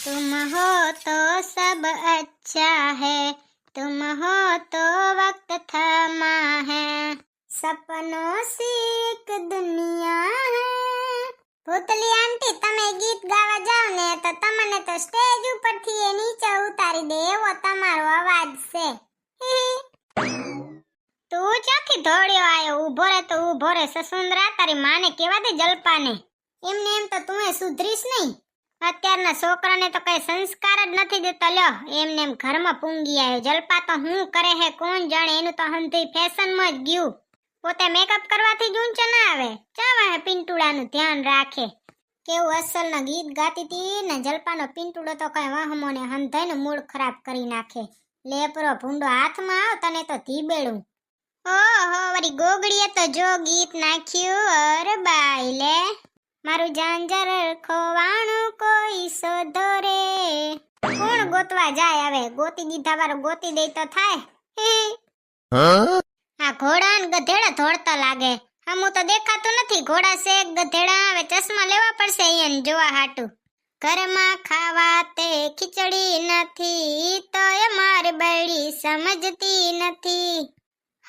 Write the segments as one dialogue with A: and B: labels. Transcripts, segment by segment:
A: तुम हो तो सब अच्छा है तुम हो तो वक्त थमा है सपनों सी एक दुनिया है ભૂતલી આંટી તમે ગીત ગાવા જાવ ને તો તમને તો સ્ટેજ ઉપરથી એ નીચે ઉતારી દે એવો તમારો અવાજ છે તું ચોથી ધોળ્યો આયો ઊભો રે તો ઊભો રે સસુંદરા તારી માને કેવા દે જલપાને એમને એમ તો તું એ સુધરીશ નહીં અત્યારના છોકરાને તો કઈ સંસ્કાર જ નથી દેતો. લ્યો, એમને એમ ઘરમાં પૂંગી આવ્યો જલપા તો હું કરે હે, કોણ જાણે? એનું તો હંધી ફેશનમાં જ ગયું. પોતે મેકઅપ કરવાથી જ ઊંચો ના આવે. ચાવા હે પિંટુડાનું ધ્યાન રાખે. કેવું અસલના ગીત ગાતી હતી ને જલપાનો પિંટુડો તો કઈ વાહમો ને હંધાઈનો મૂડ ખરાબ કરી નાખે. લેપરો ભૂંડો હાથમાં આવ તને તો ધીબેડું. ઓહો વરી ગોગડીએ તો જો ગીત નાખ્યું મારું જાંજર ખોવાણું કોઈ શોધો રે. કોણ ગોતવા જાય હવે? ગોતી દીધા વાળો ગોતી દે તો થાય. આ ઘોડા ને ગધેડા ધોળતા લાગે. હમું તો દેખાતું નથી. ઘોડા છે ગધેડા. હવે ચશ્મા લેવા પડશે અહીંયા જોવા હાટું. ઘરમાં ખાવા તે ખીચડી નથી તો એ મારી બળી સમજતી નથી.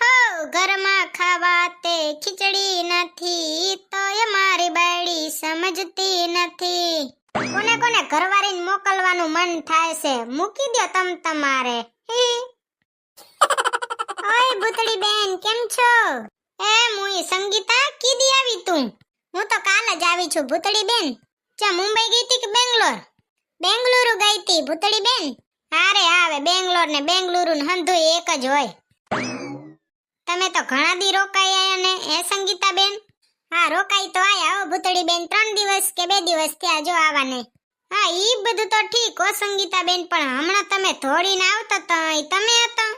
A: હો ઘરમાં ખાવા તે ખીચડી નથી તો એ મારી બાયડી સમજતી નથી. કોને કોને ઘરવાળીને મોકલવાનું મન થાય છે મૂકી દો તમ તમારે. ઓય ભૂતળી બેન કેમ છો? એ મુઈ સંગીતા કીધી આવી તું. હું તો કાલ જ આવી છું ભૂતળી બેન. ચા મુંબઈ ગઈ તી કે બેંગ્લોર? બેંગલુરુ ગઈ તી ભૂતળી બેન? હારે આવે બેંગ્લોર ને બેંગલુરુ ને હંધુ એક જ હોય. તમે તો ઘણા દી રોકાઈ આયા ને એ સંગીતા બેન હા રોકાઈ તો આયા હો ભૂતળી બેન ત્રણ દિવસ કે બે દિવસ થયા જો આવાને. હા ઈ બધું તો ઠીક હો સંગીતા બેન પણ હમણાં તમે ધોડીને આવતા તો તમે હતા.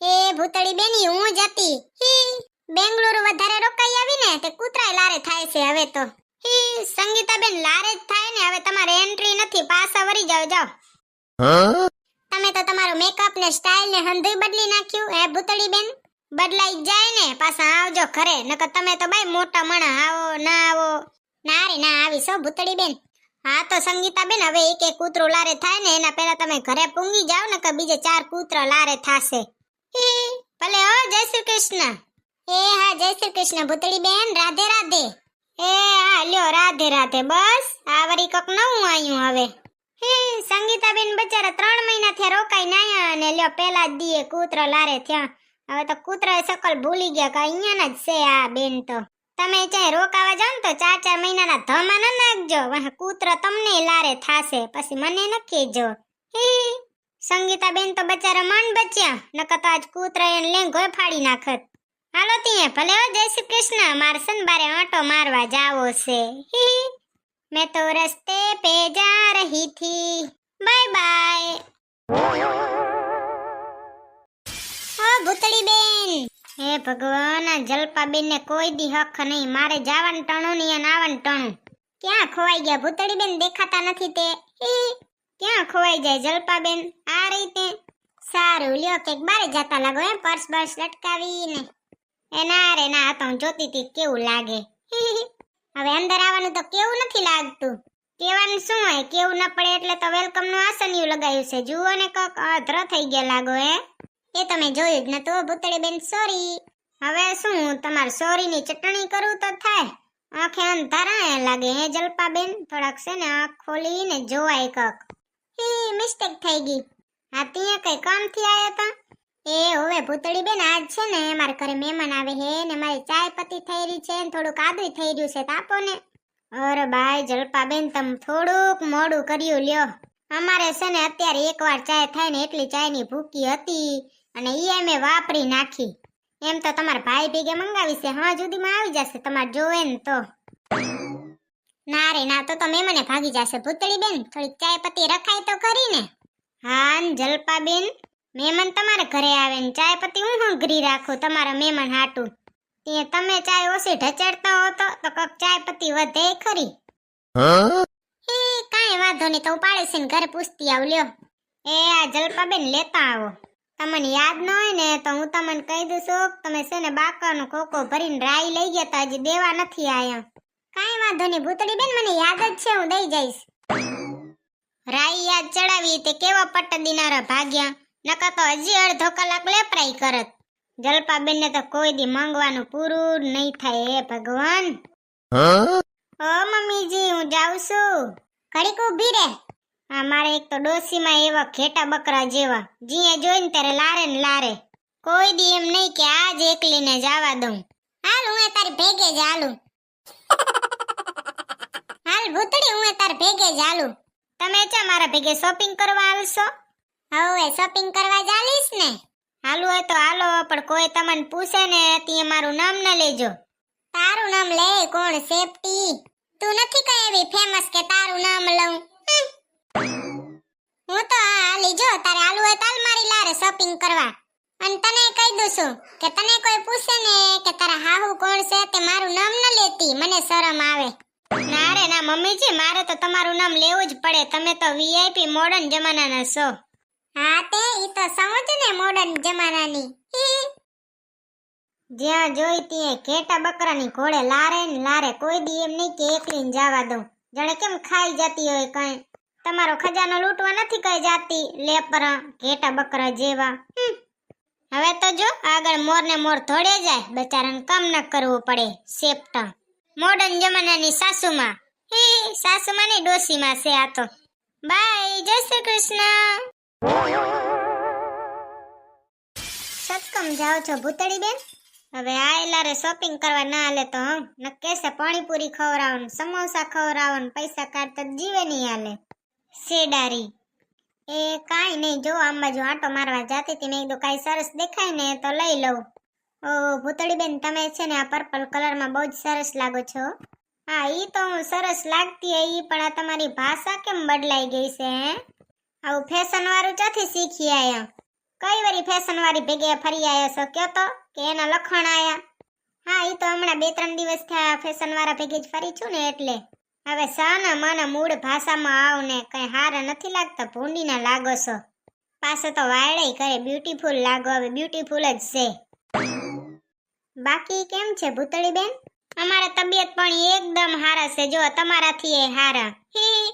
A: એ ભૂતળી બેની હું જ હતી. હી બેંગલુરુ વધારે રોકાઈ આવી ને તે કૂતરાય લારે થાય છે હવે તો. હી સંગીતા બેન લારે જ થાય ને હવે તમારે એન્ટ્રી નથી પાછા વરી જાવ જાવ તમે તો તમારું મેકઅપ ને સ્ટાઇલ ને હંધુય બદલી નાખ્યું હે ભૂતળી બેન બદલાઈ જાય ને, પાછા આવજો ઘરે. નકર તમે તો ભાઈ મોટા મણા, આવો, ના આવો. ના રે, ના આવી છો ભૂતળી બેન હા તો સંગીતા બેન હવે એક એક કૂતરો લારે થાય ને, એના પહેલા તમે ઘરે પૂંગી જાવ ને કે બીજે ચાર કૂતરા લારે થાશે. ભલે હો, જય શ્રી કૃષ્ણ. એ હા, જય શ્રી કૃષ્ણ ભૂતળી બેન રાધે રાધે. એ હા, લ્યો, રાધે રાધે, બસ. આ વરી કોક નવું આયું હવે. હે, સંગીતાબેન બચારા ત્રણ મહિનાથી રોકાઈ નાયા અને લ્યો પેલા જ દીએ કૂતરો લારે થયા. હવે તો કૂતરો સકલ ભૂલી ગયા કે અહીંયાના જ છે આ બેન તો. તમે ચાહે રોકાવા જાવ ને તો ચાર ચાર મહિનાના ધમા ન નાખજો. વાહ, કૂતરો તમને લારે થાશે. પછી મને ન કેજો સંગીતા બેન તો બચારા મન બચ્યા. નકર તો આજ કૂતરા એને લેંગોય ફાડી નાખત. હાલો તીએ, ભલે હો, જય શ્રી કૃષ્ણ. મારે સનબારે આંટો મારવા જાવો છે. મેં તો રસ્તે પે જા રહી થી. Bye bye. ભૂતળી બેન હે ભગવાન જલપા બેન ને કોઈ દી હક નહીં. મારે જાવાનું ટણું નહીં અને આવવાનું ટણું. ક્યાં ખોવાઈ ગયા? ભૂતળી બેન દેખાતા નથી તે. ક્યાં ખોવાઈ જાય જલપાબેન? આ રીતે. સારું, લ્યો કે બારે જાતા લાગો એમ પર્સ બર્સ લટકાવીને. એ ના રે, ના તો જોતી તી કેવું લાગે. હવે અંદર આવવાનું તો કેવું નથી લાગતું. કેવાનું શું હોય? કેવું ન પડે એટલે તો વેલકમનું આસનિયું લગાવ્યું છે. જુઓ ને કક અધ્ર થઈ ગયા લાગો, હે. એ તમે જોયું જ નતું ભૂતળી બેન સોરી. હવે શું, તમારે સોરી ની ચટણી કરું તો થાય? આંખે અંધારા લાગે હે જલપા બેન થોડાક છે ને આંખ ખોલીને જોવાય કક. હી મિસ્ટેક થઈ ગઈ. હા ત્યાં કઈ કામથી આયા તા? એ હવે ભૂતળી બેન આજ છે ને, મારા ઘરે મહેમાન આવે હે ને મારી ચાય પતી થઈ રહી છે ને થોડુંક આદુય થઈ રહ્યું છે તાપો ને અરે બાય જલપા બેન તમ થોડુંક મોડું કર્યું લ્યો. અમારે છે ને અત્યારે એકવાર ચાય થાય ને એટલી ચાયની ભૂકી હતી. અને એ અમે વાપરી નાખી. એમ તો તમારા ભાઈ ભેગે મંગાવી છે હા જુદીમાં આવી જશે તમારે જોવે ને તો. ના રે ના તો તમે મને ભાગી જશે. ભૂતળી બેન થોડીક ચાય પત્તી રખાય તો કરી ને. હા જલપા બેન મહેમાન તમારા ઘરે આવે ને ચાય પત્તી હું હંગરી રાખું તમારા મહેમાન હાટું. તે તમે ચાય ઓછી ઢચડતા હો તો તો કક ચાય પત્તી વધે ખરી. હે? કાંઈ વાંધો નહીં તો ઉપાડે છે ને ઘરે પૂછતી આવ લ્યો એ આ જલપાબેન લેતા આવો. તમને યાદ ન હોય ને તો હું તમને કહી દઉં છું તમે છે ને બાકરનો કોકો ભરીને રાઈ લઈ ગયા તો હજી દેવા નથી આયા. કાંઈ વાંધો નહીં ભૂતળી બેન મને યાદ જ છે હું દઈ જઈશ. રાઈ યાદ ચડાવી તે કેવા પટ્ટ દિનારા ભાગ્યા નકા તો હજી અડધો કલાક લેપરાઈ કરત. જલપાબેનને તો કોઈ દી માંગવાનું પૂરું નહીં થાય હે ભગવાન. ઓ મમ્મીજી હું જાઉં છું. ઘડીક ઊભી રે. મારે એક તો ડોસીમાં એવા ઘેટા બકરા જેવા. જીએ જોઈને ત્યારે લારે ને લારે. કોઈ દી એમ નહીં કે આજ એકલીને જવા દઉં. હાલ, હું તારી ભેગે જ હાલું. હાલ, ભૂતડી, હું તાર ભેગે જ હાલું. તમે ચા મારા ભેગે શોપિંગ કરવા આવશો? હવે શોપિંગ કરવા જાલીશ ને. હાલું હોય તો હાલો, પણ કોઈ તમને પૂછે ને ત્યાં મારું નામ ન લેજો. તારું નામ લે, કોણ? સેફટી. તું નથી કઈ એવી ફેમસ કે તારું નામ લઉં. હું તો આ હાલી જો, તારે આલુ હોય તાલ મારી લારે શોપિંગ કરવા. અને તને કહી દઉં છું કે તને કોઈ પૂછે ને કે તારા હાહુ કોણ છે તે મારું નામ ન લેતી, મને શરમ આવે. ના રે, ના મમ્મીજી મારે તો તમારું નામ લેવું જ પડે. તમે તો વીઆઈપી મોડર્ન જમાનાના છો. હા તે, ઈ તો સમજ ને મોડર્ન જમાનાની. જ્યાં જોઈ ત્યાં ઘેટા બકરાની ઘોડે લારે ને લારે કોઈ દી એમ નહીં કે એકલીને જવા દઉં. જાણે કેમ ખાઈ જતી હોય કઈ. તમારો ખજાનો લૂંટવા નથી કઈ જાતી, લેપરા, ઘેટા બકરા જેવા. હવે તો જો, આગળ મોર ને મોર ધોડે જાય, બચારાને કામ ન કરવું પડે, સેપ્ટા. મોડર્ન જમાનાની સાસુમાં. હે સાસુમાં ની ડોસીમાં છે આ તો. બાય, જય શ્રી કૃષ્ણ. સત્કમ જાઓ છો ભૂતળી બેન હવે આ એલારે શોપિંગ કરવા ના હાલે તો હમ નક્કે છે પાણીપુરી ખવડાવો સમોસા ખવડાવો ને પૈસા કાઢતા જીવે નહીં આલે શેડારી એ કાંઈ નહીં, જો આમાં જો આટો મારવા જાતી હતી મેં કીધું કાંઈ સરસ દેખાય ને તો લઈ લઉં. ઓ ભૂતળી બેન તમે છે ને આ પર્પલ કલરમાં બહુ જ સરસ લાગો છો હા. એ તો હું સરસ લાગતી ઈ, પણ આ તમારી ભાષા કેમ બદલાઈ ગઈ છે, હે? આવું ફેશનવાળું ક્યાંથી શીખી આયા? કઈ વારી ફેશનવાળી ભેગે ફરી આવ્યા છો, કયો તો? કે એના લખણ આયા? હા એ તો હમણાં બે ત્રણ દિવસ થયા ફેશન વાળા ભેગે જ ફરી છું ને એટલે. હવે સાના માના મૂળ ભાષામાં આવ ને કઈ હારા નથી લાગતા, ભૂંડીના લાગો છો. પાસે તો વાયડાઈ કરે બ્યુટીફુલ લાગો, હવે બ્યુટીફુલ જ છે. બાકી કેમ છે ભૂતળી બેન અમારા તબિયત પણ એકદમ હારા છે, જો તમારાથી એ હારા. હે,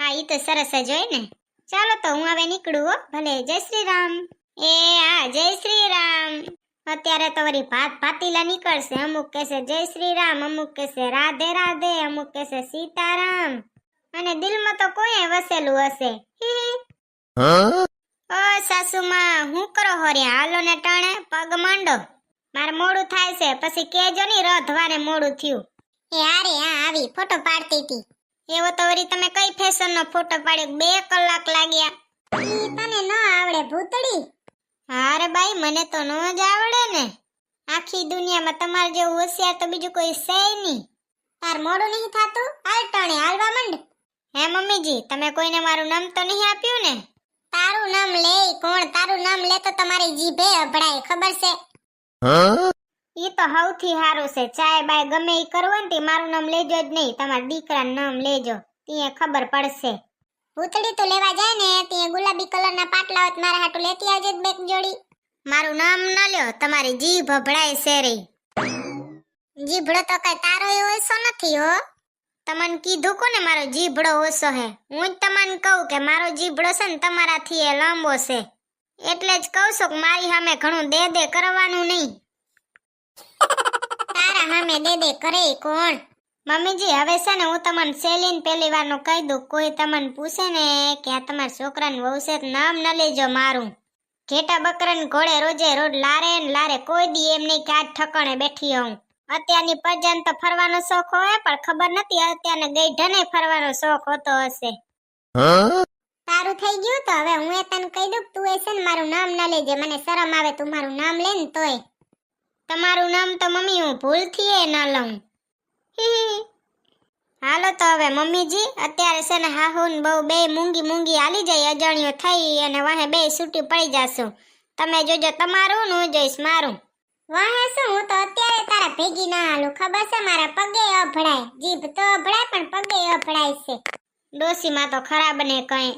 A: હા, ઈ તો સરસ જ હોય ને. ચાલો તો હું હવે નીકળું હો, ભલે, જય શ્રી રામ. એ, હા, જય શ્રી રામ. અત્યારે તો વળી ભાત ભાતીલા નીકળશે. અમુક કહેશે જય શ્રી રામ અમુક કહેશે રાધે રાધે અમુક કહેશે સીતારામ. અને દિલમાં તો કોઈ વસેલું હશે. ઓ સાસુમાં હું કરો હોરે હાલો ને ટાણે પગ માંડો. મારે મોડું થાય છે. પછી કેજો ની રધવાને મોડું થયું. એ હારે હા આવી ફોટો પાડતી હતી એવો તો વળી તમે કઈ ફેશન નો ફોટો પાડ્યો? બે કલાક લાગ્યા. ઈ તને ન આવડે ભૂતડી હારે બાઈ મને તો ન જ આવડે ને. આખી દુનિયામાં તમારે જેવું હોશિયાર તો બીજું કોઈ છે નહીં. તાર મોડું નહીં થાતું? હાલ ટાણે હાલવા માંડ. હે મમ્મીજી તમે કોઈને મારું નામ તો નહીં આપ્યું ને? તારું નામ લે કોણ? તારું નામ લે તો તમારી જીભે અભડાય ખબર છે? એ તો સૌથી સારું છે. ચાય બાય ગમે એ કરવું ને તે મારું નામ લેજો જ નહીં. તમારા દીકરાનું નામ લેજો. ત્યાં ખબર પડશે. ભૂતડી તો લેવા જાય ને ત્યાં ગુલાબી કલરના પાટલા હોય મારા હાટુ લેતી આવજે બેક જોડી. મારું નામ ન લ્યો, તમારી જીભ ભભડાય છે જીભડો તો કઈ તારો એવો ઓછો નથી હો. તમને કીધું કોને મારો જીભડો ઓછો હે? હું જ તમને કહું કે મારો જીભડો છે ને તમારાથી એ લાંબો છે. એટલે જ કહું છું કે મારી સામે ઘણું દે દે કરવાનું નહીં. તારા સામે દે દે કરે કોણ? મમ્મીજી, હવે છે ને હું તમને સેલીન પહેલી વારનું કહી દઉં. કોઈ તમને પૂછે ને કે આ તમારા છોકરાનું વહુ છે નામ ન લેજો મારું. ઘેટા બકરાને ઘોડે રોજે રોજ લારે ને લારે કોઈ દી એમ નહીં કે આ ઠકાણે બેઠી હોઉં. અત્યારની પજન તો ફરવાનો શોખ હોય, પણ ખબર નથી અત્યારને ગઈઢને ફરવાનો શોખ હોતો હશે. તારું થઈ ગયું તો હવે હું એ તને કહી દઉં તું એ છે ને મારું નામ ન લેજે. મને શરમ આવે તું મારું નામ લે ને તોય. તમારું નામ તો મમ્મી હું ભૂલથી એ ન લઉં. હાલો તો હવે મમ્મીજી, અત્યારે છે ને હાહુ ને બહુ બે મૂંગી મૂંગી હાલી જાય, અજાણ્યો થઈ અને વાહે બે છૂટી પડી જાશું. તમે જોજો તમારું ને હું જોઈશ મારું. વાહે શું, હું તો અત્યારે તારા ભેગી ના હાલું. ખબર છે મારા પગે અભડાય, જીભ તો અભડાય પણ પગે અભડાય છે. ડોસીમાં તો ખરાબ ને કઈ.